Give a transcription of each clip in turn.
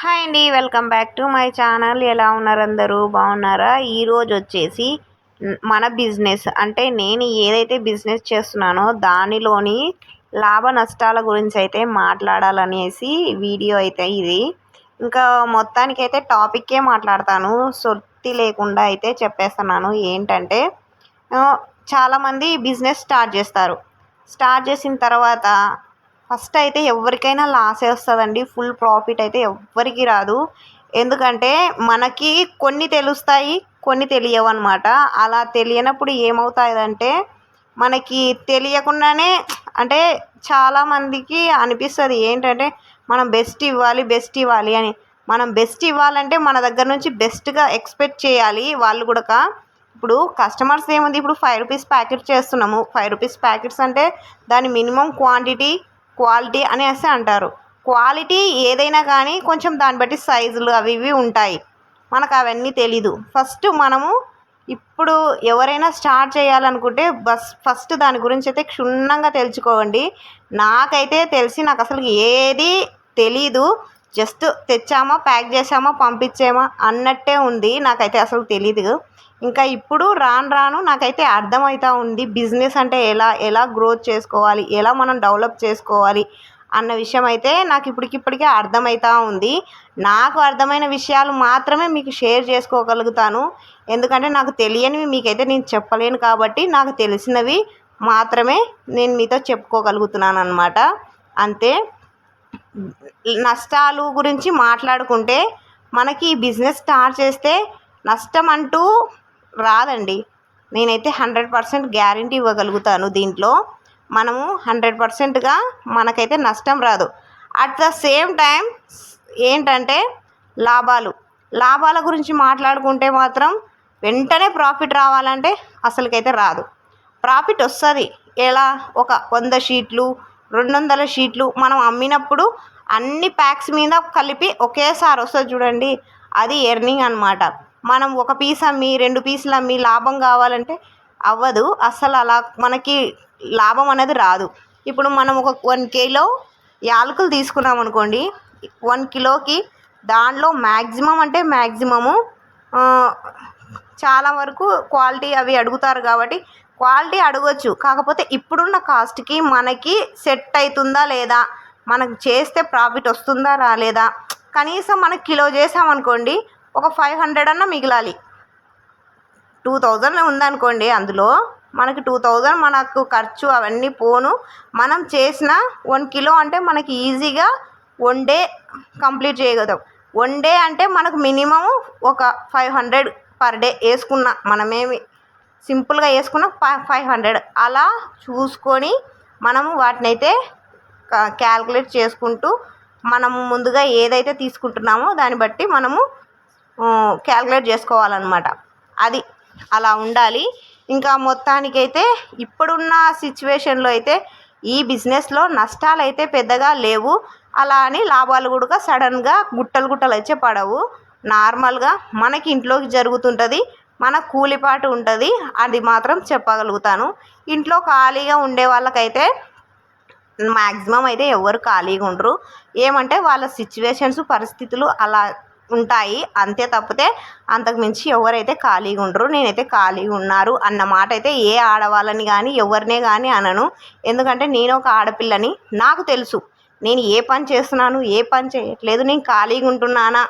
Hi అండి welcome back to my channel. ఎలా ఉన్నారు అందరూ? బాగున్నారా? ఈరోజు వచ్చేసి మన బిజినెస్ అంటే నేను ఏదైతే బిజినెస్ చేస్తున్నానో దానిలోని లాభ నష్టాల గురించి అయితే మాట్లాడాలనేసి వీడియో అయితే ఇది. ఇంకా మొత్తానికైతే టాపిక్కే మాట్లాడతాను. సొత్తి లేకుండా అయితే చెప్పేస్తున్నాను. ఏంటంటే చాలామంది బిజినెస్ స్టార్ట్ చేస్తారు. స్టార్ట్ చేసిన తర్వాత ఫస్ట్ అయితే ఎవరికైనా లాసే వస్తుందండి. ఫుల్ ప్రాఫిట్ అయితే ఎవ్వరికి రాదు. ఎందుకంటే మనకి కొన్ని తెలుస్తాయి కొన్ని తెలియవు అనమాట అలా తెలియనప్పుడు ఏమవుతాయంటే మనకి తెలియకుండానే అంటే చాలామందికి అనిపిస్తుంది. ఏంటంటే మనం బెస్ట్ ఇవ్వాలి బెస్ట్ ఇవ్వాలి అని. మనం బెస్ట్ ఇవ్వాలంటే మన దగ్గర నుంచి బెస్ట్గా ఎక్స్పెక్ట్ చేయాలి వాళ్ళు కూడా ఇప్పుడు కస్టమర్స్ ఏముంది? ఇప్పుడు ఫైవ్ రూపీస్ ప్యాకెట్ చేస్తున్నాము. ఫైవ్ రూపీస్ ప్యాకెట్స్ అంటే దాని మినిమం క్వాంటిటీ క్వాలిటీ అనేసి అంటారు. క్వాలిటీ ఏదైనా కానీ కొంచెం దాన్ని బట్టి సైజులు అవి ఇవి ఉంటాయి. మనకు అవన్నీ తెలీదు. ఫస్ట్ మనము ఇప్పుడు ఎవరైనా స్టార్ట్ చేయాలనుకుంటే బస్ ఫస్ట్ దాని గురించి అయితే క్షుణ్ణంగా తెలుసుకోండి. నాకైతే తెలిసి నాకు అసలు ఏది తెలీదు. జస్ట్ తెచ్చామా ప్యాక్ చేసామా పంపించామా అన్నట్టే ఉంది. నాకైతే అసలు తెలీదు. ఇంకా ఇప్పుడు రాను రాను నాకైతే అర్థమవుతా ఉంది బిజినెస్ అంటే ఎలా ఎలా గ్రోత్ చేసుకోవాలి ఎలా మనం డెవలప్ చేసుకోవాలి అన్న విషయం అయితే నాకు ఇప్పటికిప్పటికే అర్థమవుతా ఉంది. నాకు అర్థమైన విషయాలు మాత్రమే మీకు షేర్ చేసుకోగలుగుతాను. ఎందుకంటే నాకు తెలియనివి మీకైతే నేను చెప్పలేను కాబట్టి నాకు తెలిసినవి మాత్రమే నేను మీతో చెప్పుకోగలుగుతున్నాను అనమాట అంతే. నష్టాలు గురించి మాట్లాడుకుంటే మనకి ఈ బిజినెస్ స్టార్ట్ చేస్తే నష్టం అంటూ రాదండి. నేనైతే హండ్రెడ్ పర్సెంట్ గ్యారంటీ ఇవ్వగలుగుతాను దీంట్లో. మనము హండ్రెడ్ పర్సెంట్గా మనకైతే నష్టం రాదు. అట్ ద సేమ్ టైం ఏంటంటే లాభాలు. లాభాల గురించి మాట్లాడుకుంటే మాత్రం వెంటనే ప్రాఫిట్ రావాలంటే అసలుకైతే రాదు. ప్రాఫిట్ వస్తుంది. ఎలా? ఒక వంద షీట్లు రెండు వందల షీట్లు మనం అమ్మినప్పుడు అన్ని ప్యాక్స్ మీద కలిపి ఒకేసారి వస్తుంది చూడండి. అది ఎర్నింగ్ అనమాట మనం ఒక పీస్ అమ్మి రెండు పీసులు అమ్మి లాభం కావాలంటే అవ్వదు. అసలు అలా మనకి లాభం అనేది రాదు. ఇప్పుడు మనం ఒక వన్ కిలో యాలకులు తీసుకున్నాం అనుకోండి. వన్ కిలోకి దానిలో మ్యాక్సిమం అంటే మ్యాక్సిమము చాలా వరకు క్వాలిటీ అవి అడుగుతారు కాబట్టి క్వాలిటీ అడగొచ్చు. కాకపోతే ఇప్పుడున్న కాస్ట్కి మనకి సెట్ అవుతుందా లేదా? మనకు చేస్తే ప్రాఫిట్ వస్తుందా రాలేదా? కనీసం మనకి కిలో చేసామనుకోండి ఒక ఫైవ్ హండ్రెడ్ అన్న మిగిలాలి. టూ థౌజండ్ ఉందనుకోండి అందులో మనకి టూ థౌజండ్ మనకు ఖర్చు అవన్నీ పోను. మనం చేసిన వన్ కిలో అంటే మనకి ఈజీగా వన్ డే కంప్లీట్ చేయగలుగుతాం. వన్ డే అంటే మనకు మినిమం ఒక ఫైవ్ హండ్రెడ్ పర్ డే వేసుకున్న మనమేమి సింపుల్గా వేసుకున్న ఫైవ్ ఫైవ్ హండ్రెడ్ అలా చూసుకొని మనము వాటిని అయితే క్యాల్కులేట్ చేసుకుంటూ మనము ముందుగా ఏదైతే తీసుకుంటున్నామో దాన్ని బట్టి మనము క్యాల్కులేట్ చేసుకోవాలన్నమాట. అది అలా ఉండాలి. ఇంకా మొత్తానికైతే ఇప్పుడున్న సిచ్యువేషన్లో అయితే ఈ బిజినెస్లో నష్టాలు అయితే పెద్దగా లేవు. అలా అని లాభాలు కూడా సడన్గా గుట్టలు గుట్టలు వచ్చే పడవు. నార్మల్గా మనకి ఇంట్లోకి జరుగుతుంటుంది. మన కూలిపాటు ఉంటుంది అది మాత్రం చెప్పగలుగుతాను. ఇంట్లో ఖాళీగా ఉండే వాళ్ళకైతే మ్యాక్సిమం అయితే ఎవరు ఖాళీగా ఉండరు. ఏమంటే వాళ్ళ సిచ్యువేషన్స్ పరిస్థితులు అలా ఉంటాయి. అంతే తప్పితే అంతకు మించి ఎవరైతే ఖాళీగా ఉండరు నేనైతే ఖాళీగా ఉన్నారు అన్న మాట అయితే ఏ ఆడవాళ్ళని కానీ ఎవరినే కానీ అనను. ఎందుకంటే నేను ఒక ఆడపిల్లని నాకు తెలుసు. నేను ఏ పని చేస్తున్నాను ఏ పని చేయట్లేదు నేను ఖాళీగా ఉంటున్నానా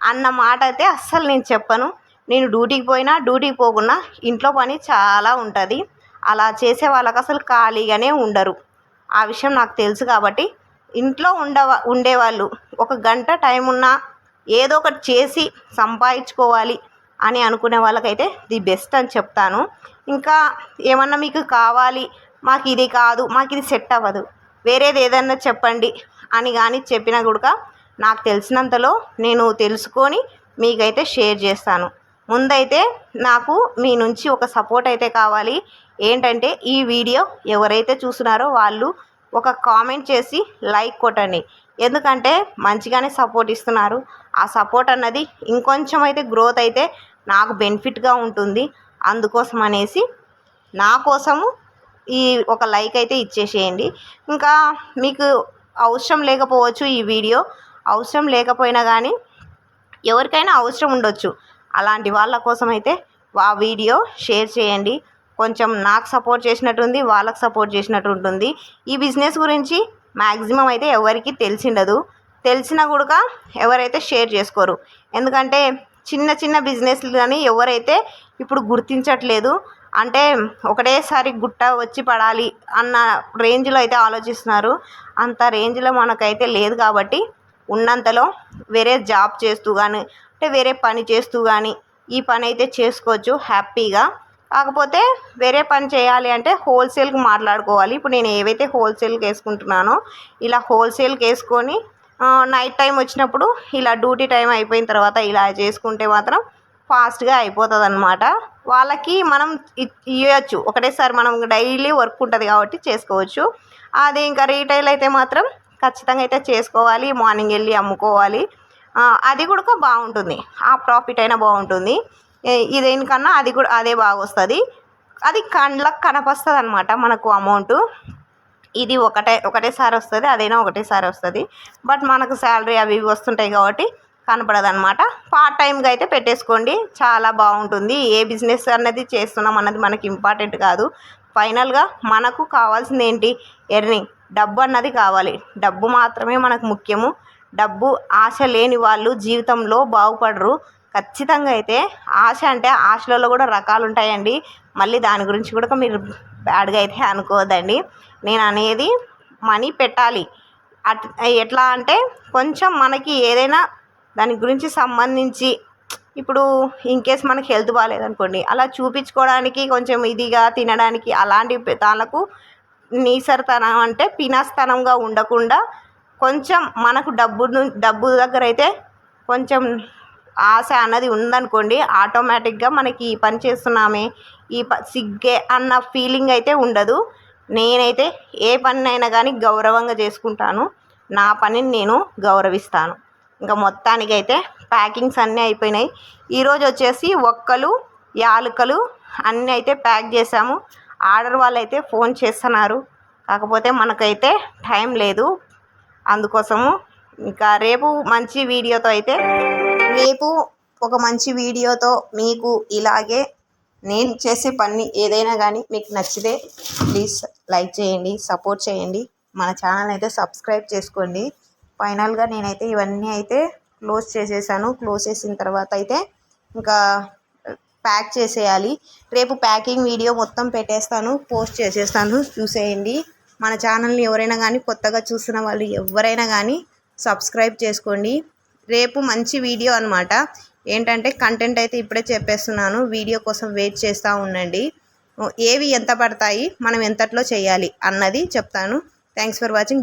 అన్న మాట అయితే అస్సలు నేను చెప్పను. నేను డ్యూటీకి పోయినా డ్యూటీకి పోకున్నా ఇంట్లో పని చాలా ఉంటుంది. అలా చేసే వాళ్ళకి అసలు ఖాళీగానే ఉండరు. ఆ విషయం నాకు తెలుసు కాబట్టి ఇంట్లో ఉండవ ఉండేవాళ్ళు ఒక గంట టైం ఉన్నా ఏదో ఒకటి చేసి సంపాదించుకోవాలి అని అనుకునే వాళ్ళకైతే ది బెస్ట్ అని చెప్తాను. ఇంకా ఏమన్నా మీకు కావాలి మాకు ఇది కాదు మాకు ఇది సెట్ అవ్వదు వేరేది ఏదన్నా చెప్పండి అని కానీ చెప్పినా కూడా నాకు తెలిసినంతలో నేను తెలుసుకొని మీకైతే షేర్ చేస్తాను. ముందైతే నాకు మీ నుంచి ఒక సపోర్ట్ అయితే కావాలి. ఏంటంటే ఈ వీడియో ఎవరైతే చూస్తున్నారో వాళ్ళు ఒక కామెంట్ చేసి లైక్ కొట్టండి. ఎందుకంటే మంచిగానే సపోర్ట్ ఇస్తున్నారు. ఆ సపోర్ట్ అన్నది ఇంకొంచెం అయితే గ్రోత్ అయితే నాకు బెనిఫిట్గా ఉంటుంది. అందుకోసం అనేసి నా కోసము ఈ ఒక లైక్ అయితే ఇచ్చేసేయండి. ఇంకా మీకు అవసరం లేకపోవచ్చు ఈ వీడియో. అవసరం లేకపోయినా కానీ ఎవరికైనా అవసరం ఉండొచ్చు. అలాంటి వాళ్ళ కోసం అయితే ఆ వీడియో షేర్ చేయండి. కొంచెం నాకు సపోర్ట్ చేసినట్టుంది వాళ్ళకి సపోర్ట్ చేసినట్టు ఉంటుంది ఈ బిజినెస్ గురించి మ్యాక్సిమం అయితే ఎవరికి తెలిసిండదు. తెలిసినా కూడా ఎవరైతే షేర్ చేసుకోరు. ఎందుకంటే చిన్న చిన్న బిజినెస్లు కానీ ఎవరైతే ఇప్పుడు గుర్తించట్లేదు అంటే ఒకటేసారి గుట్ట వచ్చి పడాలి అన్న రేంజ్లో అయితే ఆలోచిస్తున్నారు. అంత రేంజ్లో మనకైతే లేదు కాబట్టి ఉన్నంతలో వేరే జాబ్ చేస్తూ కానీ అంటే వేరే పని చేస్తూ కానీ ఈ పని అయితే చేసుకోవచ్చు హ్యాపీగా. కాకపోతే వేరే పని చేయాలి అంటే హోల్సేల్కి మాట్లాడుకోవాలి. ఇప్పుడు నేను ఏవైతే హోల్సేల్కి వేసుకుంటున్నానో ఇలా హోల్సేల్కి వేసుకొని నైట్ టైం వచ్చినప్పుడు ఇలా డ్యూటీ టైం అయిపోయిన తర్వాత ఇలా చేసుకుంటే మాత్రం ఫాస్ట్గా అయిపోతుంది అనమాట వాళ్ళకి మనం ఇవ్వచ్చు ఒకటేసారి మనం డైలీ వర్క్ ఉంటుంది కాబట్టి చేసుకోవచ్చు. అది ఇంకా రీటైల్ అయితే మాత్రం ఖచ్చితంగా అయితే చేసుకోవాలి. మార్నింగ్ వెళ్ళి అమ్ముకోవాలి. అది కూడా బాగుంటుంది. ఆ ప్రాఫిట్ అయినా బాగుంటుంది. ఇదేనికన్నా అది కూడా అదే బాగా వస్తుంది అది కండ్లకు కనపస్తుంది అనమాట మనకు అమౌంట్ ఇది ఒకటే ఒకటేసారి వస్తుంది అదైనా ఒకటేసారి వస్తుంది. బట్ మనకు శాలరీ అవి ఇవి వస్తుంటాయి కాబట్టి కనపడదు అనమాట పార్ట్ టైంగా అయితే పెట్టేసుకోండి. చాలా బాగుంటుంది. ఏ బిజినెస్ అన్నది చేస్తున్నాం అన్నది మనకి ఇంపార్టెంట్ కాదు. ఫైనల్గా మనకు కావాల్సింది ఏంటి? ఎర్నింగ్. డబ్బు అన్నది కావాలి. డబ్బు మాత్రమే మనకు ముఖ్యము. డబ్బు ఆశ లేని వాళ్ళు జీవితంలో బాగుపడరు. ఖచ్చితంగా అయితే ఆశ అంటే ఆశలలో కూడా రకాలు ఉంటాయండి మళ్ళీ దాని గురించి కూడా మీరు బ్యాడ్గా అయితే అనుకోవద్దండి. నేను అనేది మనీ పెట్టాలి. అట్ ఎట్లా అంటే కొంచెం మనకి ఏదైనా దాని గురించి సంబంధించి ఇప్పుడు ఇన్ కేస్ మనకి హెల్త్ బాగాలేదనుకోండి అలా చూపించుకోవడానికి కొంచెం ఇదిగా తినడానికి అలాంటి దానికి నీసరితనం అంటే పినస్తనంగా ఉండకుండా కొంచెం మనకు డబ్బు డబ్బు దగ్గర అయితే కొంచెం ఆశ అన్నది ఉందనుకోండి ఆటోమేటిక్గా మనకి ఈ పని చేస్తున్నామే ఈ ప సిగ్గే అన్న ఫీలింగ్ అయితే ఉండదు. నేనైతే ఏ పనినైనా కానీ గౌరవంగా చేసుకుంటాను. నా పనిని నేను గౌరవిస్తాను. ఇంకా మొత్తానికి అయితే ప్యాకింగ్స్ అన్నీ అయిపోయినాయి. ఈరోజు వచ్చేసి ఒక్కలు యాలకులు అన్నీ అయితే ప్యాక్ చేసాము ఆర్డర్ వాళ్ళు అయితే ఫోన్ చేస్తున్నారు. కాకపోతే మనకైతే టైం లేదు. అందుకోసము ఇంకా రేపు మంచి వీడియోతో అయితే రేపు ఒక మంచి వీడియోతో మీకు ఇలాగే నేను చేసే పని ఏదైనా కానీ మీకు నచ్చితే ప్లీజ్ లైక్ చేయండి సపోర్ట్ చేయండి. మన ఛానల్ అయితే సబ్స్క్రైబ్ చేసుకోండి. ఫైనల్గా నేనైతే ఇవన్నీ అయితే క్లోజ్ చేసేసాను. క్లోజ్ చేసిన తర్వాత అయితే ఇంకా ప్యాక్ చేసేయాలి. రేపు ప్యాకింగ్ వీడియో మొత్తం పెట్టేస్తాను పోస్ట్ చేసేస్తాను. చూసేయండి. మన ఛానల్ని ఎవరైనా కానీ కొత్తగా చూసిన వాళ్ళు ఎవరైనా కానీ సబ్స్క్రైబ్ చేసుకోండి. రేపు మంచి వీడియో అనమాట ఏంటంటే కంటెంట్ అయితే ఇప్పుడే చెప్పేస్తున్నాను. వీడియో కోసం వెయిట్ చేస్తూ ఉండండి. ఏవి ఎంత పడతాయి మనం ఎంతట్లో చేయాలి అన్నది చెప్తాను. Thanks for watching